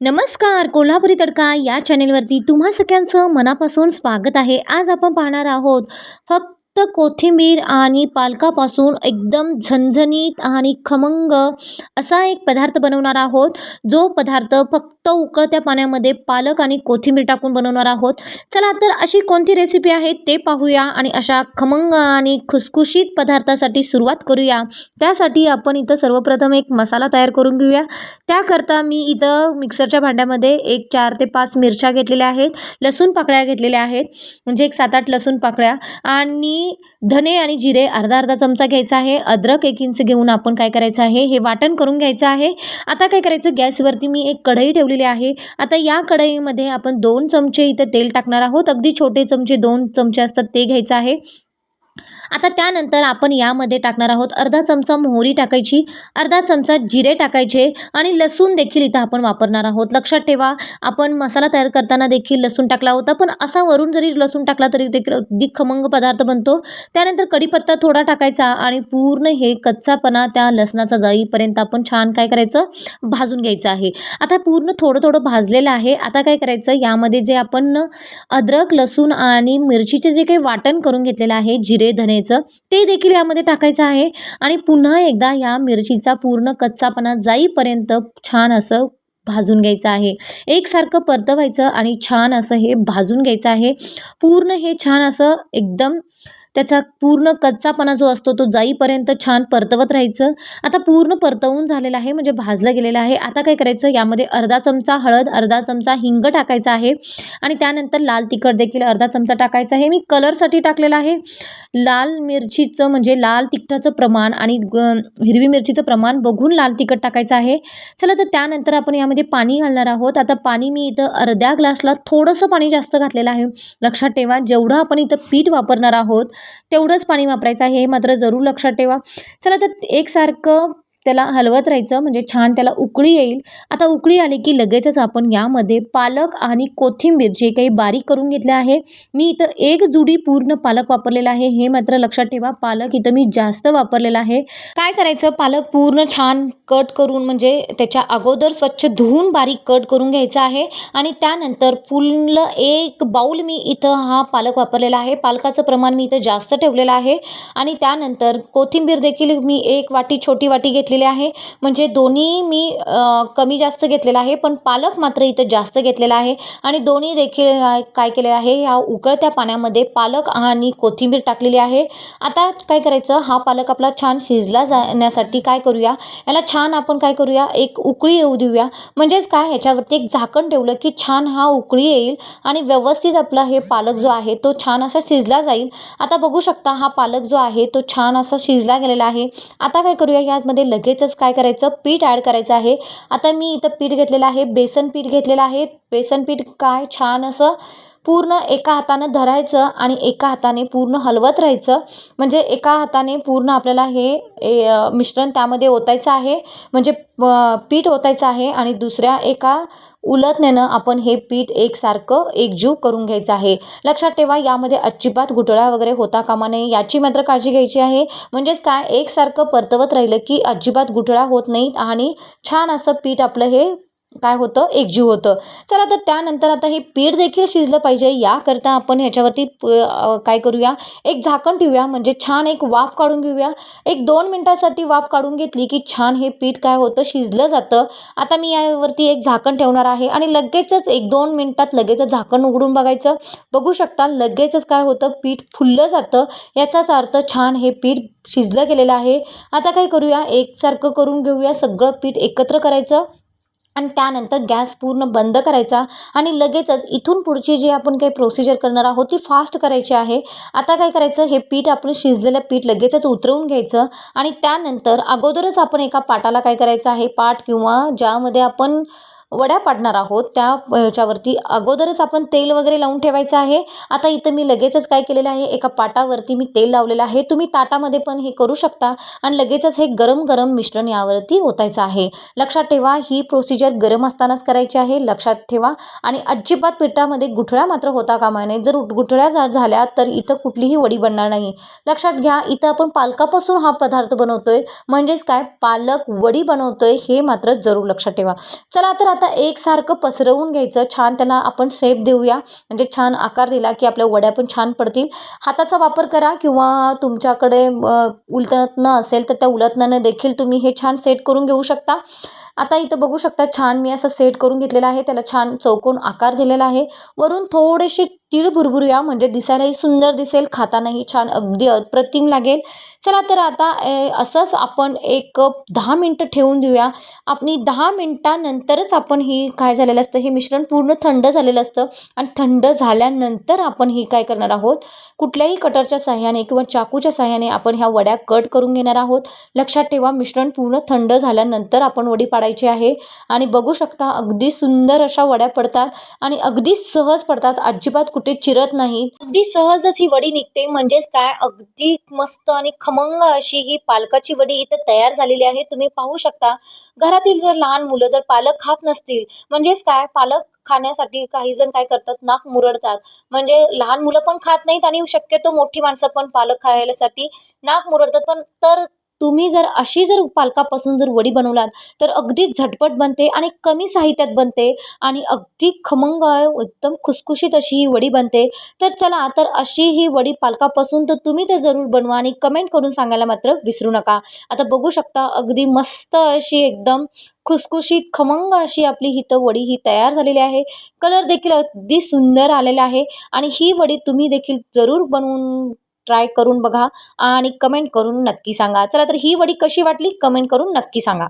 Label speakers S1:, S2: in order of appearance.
S1: नमस्कार कोल्हापुरी तडका या चॅनेलवरती तुम्हा सगळ्यांचं मनापासून स्वागत आहे. आज आपण पाहणार आहोत फक्त फक्त कोथिंबीर आणि पालकापासून एकदम झणझणीत आणि खमंग असा एक पदार्थ बनवणार आहोत. जो पदार्थ फक्त उकळत्या पाण्यामध्ये पालक आणि कोथिंबीर टाकून बनवणार आहोत. चला तर अशी कोणती रेसिपी आहे ते पाहूया आणि अशा खमंग आणि खुसखुशीत पदार्थासाठी सुरुवात करूया. त्यासाठी आपण इथं सर्वप्रथम एक मसाला तयार करून घेऊया. त्याकरता मी इथं मिक्सरच्या भांड्यामध्ये एक चार ते पाच मिरच्या घेतलेल्या आहेत. लसूण पाकळ्या घेतलेल्या आहेत. म्हणजे एक सात आठ लसूण पाकळ्या आणि धने आणि जिरे अर्धा अर्धा चमचा घ्यायचा आहे. अद्रक एक इंच घेऊन आपण काय करायचं आहे? हे वाटण करून घ्यायचं आहे. आता काय करायचं? गॅसवरती मी एक कढई ठेवलेली आहे. आता या कढईमध्ये आपण दोन चमचे इथं तेल टाकणार आहोत. अगदी छोटे चमचे दोन चमचे असतात ते घ्यायचं आहे. आता त्यानंतर आपण यामध्ये टाकणार आहोत अर्धा चमचा मोहरी टाकायची अर्धा चमचा जिरे टाकायचे आणि लसूण देखील इथं आपण वापरणार आहोत. लक्षात ठेवा आपण मसाला तयार करताना देखील लसूण टाकला होता पण असा वरून जरी लसूण टाकला तरी देखील अगदी खमंग पदार्थ बनतो. त्यानंतर कढीपत्ता थोडा टाकायचा आणि पूर्ण हे कच्चापणा त्या लसणाचा जाईपर्यंत आपण छान काय करायचं? भाजून घ्यायचं आहे. आता पूर्ण थोडं थोडं भाजलेलं आहे. आता काय करायचं? यामध्ये जे आपण अद्रक लसूण आणि मिरचीचे जे काही वाटण करून घेतलेलं आहे जिरे धनेचं ते देखील यामध्ये टाकायचं आहे. आणि पुन्हा एकदा या मिरचीचा पूर्ण कच्चापणा जाईपर्यंत छान असं भाजून घ्यायचं आहे. एकसारखं परतवायचं आणि छान असं हे भाजून घ्यायचं आहे. पूर्ण हे छान असं एकदम त्याचा पूर्ण कच्चापणा जो असतो तो जाईपर्यंत छान परतवत राहायचं. आता पूर्ण परतवून झालेलं आहे म्हणजे भाजलं गेलेलं आहे. आता काय करायचं यामध्ये अर्धा चमचा हळद अर्धा चमचा हिंग टाकायचा आहे. आणि त्यानंतर लाल तिखट देखील अर्धा चमचा टाकायचा आहे. मी कलरसाठी टाकलेलं आहे. लाल मिरचीचं म्हणजे लाल तिखटाचं प्रमाण आणि ग हिरवी मिरचीचं प्रमाण बघून लाल तिखट टाकायचं आहे. चला तर त्यानंतर आपण यामध्ये पाणी घालणार आहोत. आता पाणी मी इथं अर्ध्या ग्लासला थोडंसं पाणी जास्त घातलेलं आहे. लक्षात ठेवा जेवढं आपण इथं पीठ वापरणार आहोत तेवढंच पाणी वापरायचं आहे. हे मात्र जरूर लक्षात ठेवा. चला तर एकसारखं त्याला हलवत राहायचं म्हणजे छान त्याला उकळी येईल. आता उकळी आली की लगेचच आपण यामध्ये पालक आणि कोथिंबीर जे काही बारीक करून घेतले आहे मी इथं एक जुडी पूर्ण पालक वापरलेला आहे. हे मात्र लक्षात ठेवा पालक इथं मी जास्त वापरलेला आहे. काय करायचं? पालक पूर्ण छान कट करून म्हणजे त्याच्या अगोदर स्वच्छ धुवून बारीक कट करून घ्यायचा आहे आणि त्यानंतर पूर्ण एक बाऊल मी इथं हा पालक वापरलेला आहे. पालकाचं प्रमाण मी इथं जास्त ठेवलेलं आहे आणि त्यानंतर कोथिंबीर देखील मी एक वाटी छोटी वाटी घेतली घेतलेले आहे. म्हणजे दोन्ही मी कमी जास्त घेतलेला आहे पण पालक मात्र इथं जास्त घेतलेला आहे. आणि दोन्ही देखील काय केले आहे ह्या उकळत्या पाण्यामध्ये पालक आणि कोथिंबीर टाकलेली आहे. आता काय करायचं हा पालक आपला छान शिजला जाण्यासाठी काय करूया? याला छान आपण काय करूया एक उकळी येऊ देऊया. म्हणजेच काय ह्याच्यावरती एक झाकण ठेवलं की छान हा उकळी येईल आणि व्यवस्थित आपला हे पालक जो आहे तो छान असा शिजला जाईल. आता बघू शकता हा पालक जो आहे तो छान असा शिजला गेलेला आहे. आता काय करूया यामध्ये लगेच लगेचच काय करायचं? पीठ ॲड करायचं आहे. आता मी इथं पीठ घेतलेलं आहे. बेसन पीठ घेतलेलं आहे. बेसन पीठ काय छान असं पूर्ण एका हातानं धरायचं आणि एका हाताने पूर्ण हलवत राहायचं. म्हणजे एका हाताने पूर्ण आपल्याला हे ए मिश्रण त्यामध्ये ओतायचं आहे. म्हणजे पीठ ओतायचं आहे आणि दुसऱ्या एका उलटण्यानं आपण हे पीठ एकसारखं एकजीव करून घ्यायचं आहे. लक्षात ठेवा यामध्ये अजिबात गुटळ्या वगैरे होता कामा नये याची मात्र काळजी घ्यायची आहे. म्हणजेच काय? एकसारखं परतवत राहिलं की अजिबात गुटळ्या होत नाहीत आणि छान असं पीठ आपलं हे काय होतं? एकजीव होतं. चला तर त्यानंतर आता हे पीठ देखील शिजलं पाहिजे. याकरता आपण ह्याच्यावरती काय करूया? एक झाकण ठेवूया. म्हणजे छान एक वाफ काढून घेऊया. एक दोन मिनटासाठी वाफ काढून घेतली की छान हे पीठ काय होतं? शिजलं जातं. आता मी यावरती एक झाकण ठेवणार आहे आणि लगेचच एक दोन मिनटात लगेचच झाकण उघडून बघायचं. बघू शकता लगेचच काय होतं? पीठ फुललं जातं. याचाच अर्थ छान हे पीठ शिजलं गेलेलं आहे. आता काय करूया? एकसारखं करून घेऊया. सगळं पीठ एकत्र करायचं. आणि त्यानंतर गॅस पूर्ण बंद करायचा आणि लगेचच इथून पुढची जी आपण काही प्रोसिजर करणार आहोत ती फास्ट करायची आहे. आता काय करायचं? हे पीठ आपण शिजलेलं पीठ लगेचच उतरवून घ्यायचं आणि त्यानंतर अगोदरच आपण एका पाटाला काय करायचं आहे? पाट किंवा ज्यामध्ये आपण वड्या पाडणार आहोत. त्या ह्याच्यावरती अगोदरच आपण तेल वगैरे लावून ठेवायचं आहे. आता इथं मी लगेचच काय केलेलं आहे एका पाटावरती मी तेल लावलेलं आहे. तुम्ही ताटामध्ये पण हे करू शकता आणि लगेचच हे गरम गरम मिश्रण यावरती ओतायचं आहे. लक्षात ठेवा ही प्रोसिजर गरम असतानाच करायची आहे. लक्षात ठेवा. आणि अजिबात पिठामध्ये गुठळ्या मात्र होता कामा नये. जर गुठळ्या जर झाल्या तर इथं कुठलीही वडी बनणार नाही. लक्षात घ्या इथं आपण पालकापासून हा पदार्थ बनवतोय. म्हणजेच काय? पालक वडी बनवतोय हे मात्र जरूर लक्षात ठेवा. चला तर आता एकसारखं पसरवून घ्यायचं. छान त्याला आपण शेप देऊया. म्हणजे छान आकार दिला की आपल्या वड्या पण छान पडतील. हाताचा वापर करा किंवा तुमच्याकडे अ, उलटणं असेल तर त्या उलटण्यानं देखील तुम्ही हे छान सेट करून घेऊ शकता. आता इथं बघू शकता छान मी असं सेट करून घेतलेलं आहे. त्याला छान चौकोन आकार दिलेला आहे. वरून थोडेसे तीळ भुरभुरूया म्हणजे दिसायलाही सुंदर दिसेल खातानाही छान अगदी अप्रतिम लागेल. चला तर आता ए, असंच आपण एक दहा मिनटं ठेवून देऊया. आपली दहा मिनटानंतरच आपण ही काय झालेलं असतं हे मिश्रण पूर्ण थंड झालेलं असतं. आणि थंड झाल्यानंतर आपण ही काय करणार आहोत? कुठल्याही कटरच्या साह्याने किंवा चाकूच्या साह्याने आपण ह्या वड्या कट करून घेणार आहोत. लक्षात ठेवा मिश्रण पूर्ण थंड झाल्यानंतर आपण वडी पाडायची आहे. आणि बघू शकता अगदी सुंदर अशा वड्या पडतात आणि अगदी सहज पडतात. अजिबात कुठे चिरत नाही अगदी सहजच ही वडी निघते. म्हणजेच काय? अगदी मस्त आणि खमंग अशी ही पालकाची वडी इथं तयार झालेली आहे. तुम्ही पाहू शकता. घरातील जर लहान मुलं जर पालक खात नसतील म्हणजेच काय? पालक खाण्यासाठी काही जण काय करतात? नाक मुरडतात. म्हणजे लहान मुलं पण खात नाहीत आणि शक्यतो मोठी माणसं पण पालक खायसाठी नाक मुरडतात. पण तर तुम्ही जर अशी जर पालकापासून जर वडी बनवलात तर अगदी झटपट बनते आणि कमी साहित्यात बनते आणि अगदी खमंग एकदम खुसखुशीत अशी ही वडी बनते. तर चला तर अशी ही वडी पालकापासून तर तुम्ही ते जरूर बनवा आणि कमेंट करून सांगायला मात्र विसरू नका. आता बघू शकता अगदी मस्त अशी एकदम खुसखुशीत खमंग अशी आपली हिथं वडी ही तयार झालेली आहे. कलर देखील अगदी सुंदर आलेला आहे आणि ही वडी तुम्ही देखील जरूर बनवून ट्राय करून बघा आणि कमेंट करून नक्की सांगा. चला तर ही वडी कशी वाटली? कमेंट करून नक्की सांगा.